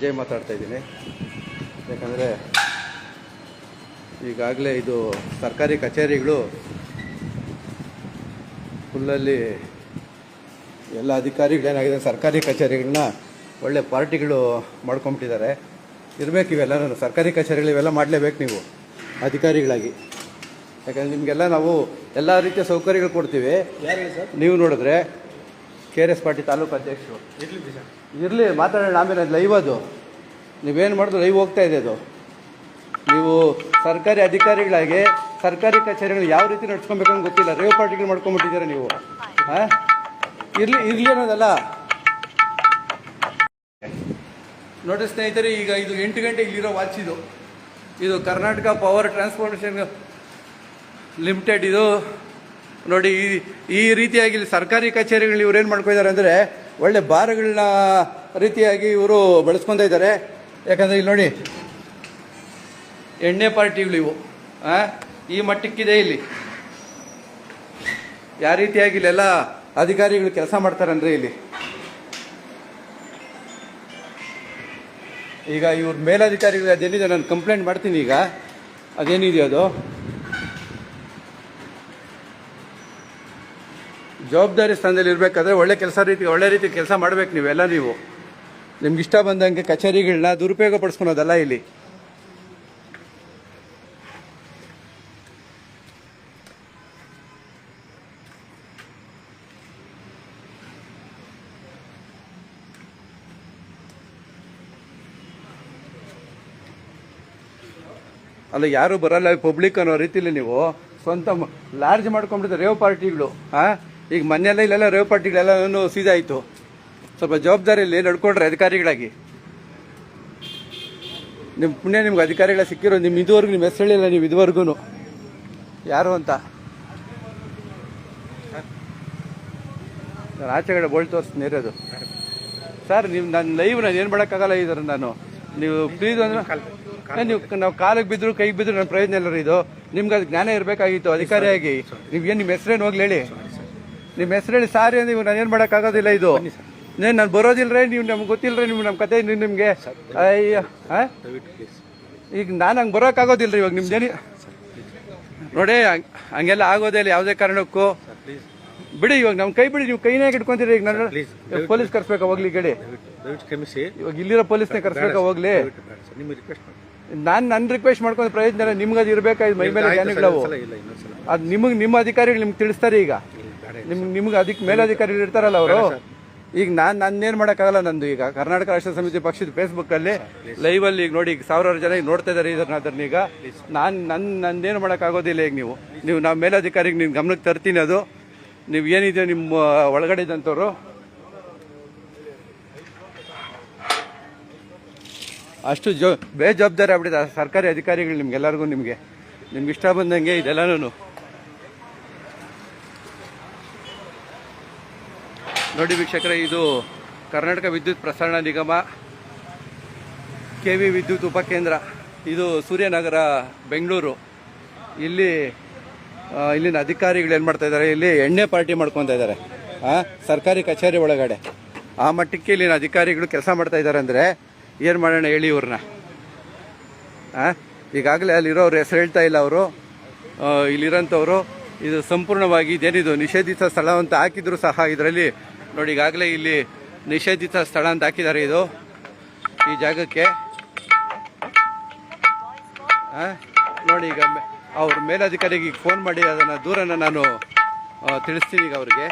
ವಿಜಯ್ ಮಾತಾಡ್ತಾ ಇದ್ದೀನಿ. ಯಾಕಂದರೆ ಈಗಾಗಲೇ ಇದು ಸರ್ಕಾರಿ ಕಚೇರಿಗಳು ಫುಲ್ಲಲ್ಲಿ ಎಲ್ಲ ಅಧಿಕಾರಿಗಳೇನಾಗಿದೆ ಸರ್ಕಾರಿ ಕಚೇರಿಗಳನ್ನ ಒಳ್ಳೆ ಪಾರ್ಟಿಗಳು ಮಾಡ್ಕೊಂಬಿಟ್ಟಿದ್ದಾರೆ ಇರಬೇಕು ಇವೆಲ್ಲ ಸರ್ಕಾರಿ ಕಚೇರಿಗಳು ಇವೆಲ್ಲ ಮಾಡಲೇಬೇಕು ನೀವು ಅಧಿಕಾರಿಗಳಾಗಿ. ಯಾಕಂದರೆ ನಿಮಗೆಲ್ಲ ನಾವು ಎಲ್ಲ ರೀತಿಯ ಸೌಕರ್ಯಗಳು ಕೊಡ್ತೀವಿ. ನೀವು ನೋಡಿದ್ರೆ K R S party taluk ಅಧ್ಯಕ್ಷರು. ಇರ್ಲಿ ಮಾತಾಡೋಣ ಆಮೇಲೆ ಅದು ಲೈವ್ ಅದು. ನೀವೇನು ಮಾಡಿದ್ರು ಲೈವ್ ಹೋಗ್ತಾ ಇದೆ ಅದು. ನೀವು ಸರ್ಕಾರಿ ಅಧಿಕಾರಿಗಳಾಗಿ ಸರ್ಕಾರಿ ಕಚೇರಿಗಳು ಯಾವ ರೀತಿ ನಡ್ಸ್ಕೊಬೇಕು ಅಂತ ಗೊತ್ತಿಲ್ಲ. ರೇವ್ ಪಾರ್ಟಿಗಳು ಮಾಡ್ಕೊಂಡ್ಬಿಟ್ಟಿದ್ದೀರಾ ನೀವು? ಹಾಂ? ಇರಲಿ ಇರಲಿ ಅನ್ನೋದಲ್ಲ. ನೋಡಿ ಸ್ನೇಹಿತರೆ ಈಗ ಇದು ಎಂಟು ಗಂಟೆ ಇಲ್ಲಿರೋ ವಾಚ್ ಇದು. ಇದು ಕರ್ನಾಟಕ ಪವರ್ ಟ್ರಾನ್ಸ್ಫಾರ್ಮೇಷನ್ ಲಿಮಿಟೆಡ್ ಇದು. ನೋಡಿ, ಈ- ಈ ರೀತಿಯಾಗಿ ಇಲ್ಲಿ ಸರ್ಕಾರಿ ಕಚೇರಿಗಳು ಇವ್ರು ಏನು ಮಾಡ್ಕೊಂಡಿದ್ದಾರೆ ಅಂದರೆ ಒಳ್ಳೆ ಬಾರ್ಗಳನ್ನ ರೀತಿಯಾಗಿ ಇವರು ಬೆಳೆಸ್ಕೊತಾ ಇದ್ದಾರೆ. ಯಾಕಂದರೆ ಇಲ್ಲಿ ನೋಡಿ, ಎಣ್ಣೆ ಪಾರ್ಟಿಗಳು ಇವು? ಈ ಮಟ್ಟಕ್ಕಿದೆ ಇಲ್ಲಿ. ಯಾವ ರೀತಿಯಾಗಿ ಇಲ್ಲೆಲ್ಲ ಅಧಿಕಾರಿಗಳು ಕೆಲಸ ಮಾಡ್ತಾರೆ ಅಂದರೆ ಇಲ್ಲಿ. ಈಗ ಇವ್ರ ಮೇಲಧಿಕಾರಿಗಳು, ಅದೇನಿದೆ, ನಾನು ಕಂಪ್ಲೇಂಟ್ ಮಾಡ್ತೀನಿ ಈಗ. ಅದೇನಿದೆಯೋ ಅದು? ಜವಾಬ್ದಾರಿ ಸ್ಥಾನದಲ್ಲಿ ಇರಬೇಕಾದ್ರೆ ಒಳ್ಳೆ ಕೆಲಸ ರೀತಿ ಒಳ್ಳೆ ರೀತಿ ಕೆಲಸ ಮಾಡ್ಬೇಕು ನೀವೆಲ್ಲ ನೀವು. ನಿಮ್ಗೆ ಇಷ್ಟ ಬಂದಂಗೆ ಕಚೇರಿಗಳನ್ನ ದುರುಪಯೋಗ ಪಡಿಸ್ಕೊಳೋದಲ್ಲ ಇಲ್ಲಿ. ಅಲ್ಲ, ಯಾರು ಬರಲ್ಲ ಪಬ್ಲಿಕ್ ಅನ್ನೋ ರೀತಿಲಿ ನೀವು ಸ್ವಂತ ಲಾರ್ಜ್ ಮಾಡ್ಕೊಂಡ್ಬಿಡ್ತಾರೆ ರೇವ್ ಪಾರ್ಟಿಗಳು ಹಾ ಈಗ ಮೊನ್ನೆಲ್ಲ ಇಲ್ಲೆಲ್ಲ ರೇವ್ ಪಾರ್ಟಿಗಳೆಲ್ಲ ಸೀದಾಯಿತು ಸ್ವಲ್ಪ ಜವಾಬ್ದಾರಿಯಲ್ಲಿ ನಡ್ಕೊಂಡ್ರೆ ಅಧಿಕಾರಿಗಳಾಗಿ. ನಿಮ್ಮ ಪುಣ್ಯ ನಿಮ್ಗೆ ಅಧಿಕಾರಿಗಳ ಸಿಕ್ಕಿರೋ ನಿಮ್ಮ ಇದುವರೆಗೂ ನಿಮ್ಮ ಹೆಸರು ಹೇಳಿಲ್ಲ ನೀವು ಇದುವರೆಗೂ ಯಾರು ಅಂತ? ನಾನು ಆಚೆ ಕಡೆ ಬೋಲ್ಟ್ ತೋರಿಸ್ತೀನಿ ಇರೋದು. ಸರ್ ನೀವು ನನ್ನ ಲೈವ್ ನಾನು ಏನು ಮಾಡೋಕ್ಕಾಗಲ್ಲ ಇದ್ದಾರೆ ನಾನು. ನೀವು ಪ್ಲೀಸ್ ಅಂದ್ರೆ ನೀವು ನಾವು ಕಾಲಿಗೆ ಬಿದ್ರು ಕೈಗೆ ಬಿದ್ದರು ನನ್ನ ಪ್ರಯೋಜನ ಇಲ್ಲ ಇದು. ನಿಮ್ಗೆ ಅದು ಜ್ಞಾನ ಇರಬೇಕಾಗಿತ್ತು ಅಧಿಕಾರಿಯಾಗಿ. ನೀವು ಏನು ನಿಮ್ಮ ಹೆಸರೇನು ಹೋಗ್ಲಿ ಹೇಳಿ. ನಿಮ್ಮ ಹೆಸರು ಹೇಳಿ ಸಾರಿ ಅಂದ್ರೆ ನೀವು ನಾನು ಏನು ಮಾಡೋಕ್ಕಾಗೋದಿಲ್ಲ ಇದು. ನೇನು ನಾನು ಬರೋದಿಲ್ಲ ರೀ ನೀವು ನಮ್ಗೆ ಗೊತ್ತಿಲ್ಲ ರೀ ನೀವು ನಮ್ಮ ಕತೆ ನಿಮಗೆ. ಅಯ್ಯೋ ಹಾಂ ಈಗ ನಾನು ಹಂಗೆ ಬರೋಕ್ಕಾಗೋದಿಲ್ಲ ಇವಾಗ ಇವಾಗ ಜನ ನೋಡಿ ಹಂಗ್- ಹಂಗೆಲ್ಲ ಆಗೋದೇ ಇಲ್ಲ ಯಾವುದೇ ಕಾರಣಕ್ಕೂ. ಬಿಡಿ ಇವಾಗ ನಮ್ಮ ಕೈ ಬಿಡಿ ನೀವು ಕೈನಾಗ ಇಟ್ಕೊಂತೀರಿ ಈಗ ನಾನು. ಪೊಲೀಸ್. ಕರ್ಸ್ಬೇಕಾ ಹೋಗ್ಲಿ ಕ್ಷಮಿಸಿ. ಇವಾಗ ಇಲ್ಲಿರೋ ಪೊಲೀಸ್ನೇ ಕರ್ಸ್ಬೇಕಾ ಹೋಗ್ಲಿ? ನಿಮ್ಮ ರಿಕ್ವೆಸ್ಟ್ ನಾನು ನನ್ನ ರಿಕ್ವೆಸ್ಟ್ ಮಾಡ್ಕೊಂಡು ಪ್ರಯೋಜನ ಇಲ್ಲ ನಿಮ್ಗೆ ಅದು ಇರಬೇಕಾಯ್ತು ಮೈ ಮೇಲೆ ಜ್ಞಾನಿಗಳು ಅದು ನಿಮಗೆ ನಿಮ್ಮ ಅಧಿಕಾರಿಗಳು ನಿಮ್ಗೆ ತಿಳಿಸ್ತಾರೆ ಈಗ. ನಿಮ್ಗೆ ನಿಮ್ಗೆ ಅದಕ್ಕೆ ಮೇಲಾಧಿಕಾರಿ ಇರ್ತಾರಲ್ಲ ಅವರು? ಈಗ ನಾನು ನನ್ನೇನು ಮಾಡೋಕ್ಕಾಗಲ್ಲ ನಂದು ಈಗ. ಕರ್ನಾಟಕ ರಾಷ್ಟ್ರ ಸಮಿತಿ ಪಕ್ಷದ ಫೇಸ್ಬುಕ್ಕಲ್ಲಿ ಲೈವಲ್ಲಿ ಈಗ ನೋಡಿ ಈಗ ಸಾವಿರಾರು ಜನ ಈಗ ನೋಡ್ತಾ ಇದ್ದಾರೆ ಇದನ್ನ ಅದನ್ನ ಈಗ. ನಾನು ನನ್ನ ನಂದೇನು ಮಾಡೋಕ್ಕಾಗೋದಿಲ್ಲ ಈಗ ನೀವು. ನೀವು ನಾವು ಮೇಲಾಧಿಕಾರಿಗೆ ನಿಮ್ಮ ಗಮನಕ್ಕೆ ತರ್ತೀನಿ ಅದು. ನೀವು ಏನಿದೆ ನಿಮ್ಮ ಒಳಗಡೆ ಇದ್ದಂಥವ್ರು ಅಷ್ಟು ಜೋ ಬೇಜವಾಬ್ದಾರಿ ಆಗ್ಬಿಟ್ಟಿದೆ ಸರ್ಕಾರಿ ಅಧಿಕಾರಿಗಳು ನಿಮ್ಗೆಲ್ಲರಿಗೂ ನಿಮಗೆ. ನಿಮ್ಗೆ ಇಷ್ಟ ಬಂದಂಗೆ ಇದೆಲ್ಲನೂ ನೋಡಿ ವೀಕ್ಷಕರೇ, ಇದು ಕರ್ನಾಟಕ ವಿದ್ಯುತ್ ಪ್ರಸರಣ ನಿಗಮ ಕೆ ವಿ ವಿದ್ಯುತ್ ಉಪಕೇಂದ್ರ, ಇದು ಸೂರ್ಯನಗರ, ಬೆಂಗಳೂರು. ಇಲ್ಲಿ ಇಲ್ಲಿನ ಅಧಿಕಾರಿಗಳು ಏನು ಮಾಡ್ತಾ ಇದ್ದಾರೆ, ಇಲ್ಲಿ ಎಣ್ಣೆ ಪಾರ್ಟಿ ಮಾಡ್ಕೊತಾ ಇದ್ದಾರೆ. ಸರ್ಕಾರಿ ಕಚೇರಿ ಒಳಗಡೆ. ಆ ಮಟ್ಟಕ್ಕೆ ಇಲ್ಲಿನ ಅಧಿಕಾರಿಗಳು ಕೆಲಸ ಮಾಡ್ತಾ ಇದ್ದಾರೆ ಅಂದರೆ ಏನು ಮಾಡೋಣ ಹೇಳಿ ಇವ್ರನ್ನ. ಈಗಾಗಲೇ ಅಲ್ಲಿರೋರು ಹೆಸರು ಹೇಳ್ತಾ ಇಲ್ಲ ಅವರು. ಇಲ್ಲಿರೋಂಥವ್ರು, ಇದು ಸಂಪೂರ್ಣವಾಗಿ ಇದೇನಿದು ನಿಷೇಧಿತ ಸ್ಥಳ ಅಂತ ಹಾಕಿದ್ರು ಸಹ ಇದರಲ್ಲಿ ನೋಡಿ, ಈಗಾಗಲೇ ಇಲ್ಲಿ ನಿಷೇಧಿತ ಸ್ಥಳ ಅಂತ ಹಾಕಿದ್ದಾರೆ ಇದು ಈ ಜಾಗಕ್ಕೆ? ನೋಡಿ, ಈಗ ಅವ್ರ ಮೇಲಧಿಕಾರಿಗೆ ಈಗ ಫೋನ್ ಮಾಡಿ, ಅದನ್ನು ದೂರನ ನಾನು ತಿಳಿಸ್ತೀನಿ ಈಗ ಅವ್ರಿಗೆ